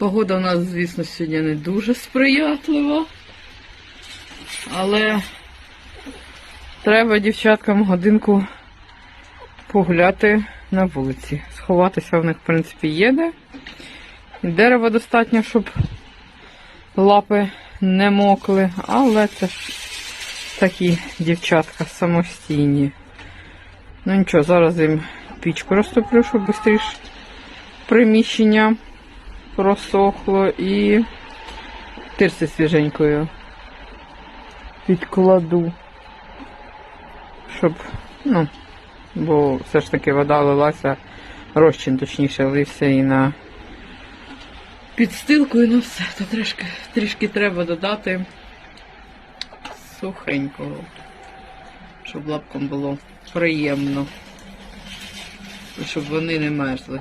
Погода у нас, звісно, сьогодні не дуже сприятлива. Але треба дівчаткам годинку погуляти на вулиці. Сховатися в них, в принципі, є де. Дерева достатньо, щоб лапи не мокли, але це ж такі дівчатка самостійні. Ну нічого, зараз їм пічку розтоплю, щоб швидше приміщення просохло і тирси свіженькою підкладу, щоб, ну, бо все ж таки вода лилася, розчин точніше лився і на підстилку, і на все. То трішки, трішки треба додати сухенького, щоб лапкам було приємно. Щоб вони не мерзли.